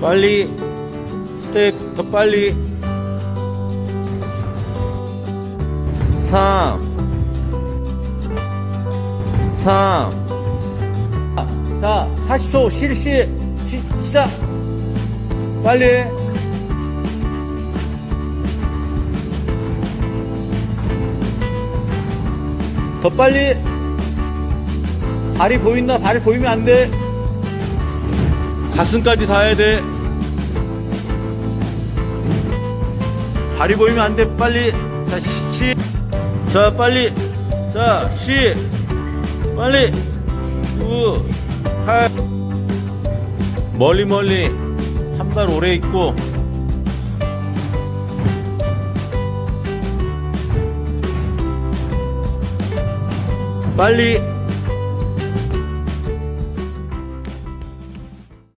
빨리 스텝 더 빨리. 3 3 자, 40초 실시 시, 시작. 빨리. 해. 더 빨리. 발이 보인다 발이 보이면 안돼. 가슴까지 닿아야 돼 발이 보이면 안 돼. 빨리. 자, 시, 시. 자 빨리. 자, 시. 빨리. 9 8 멀리 멀리. 한 발 오래 있고. 빨리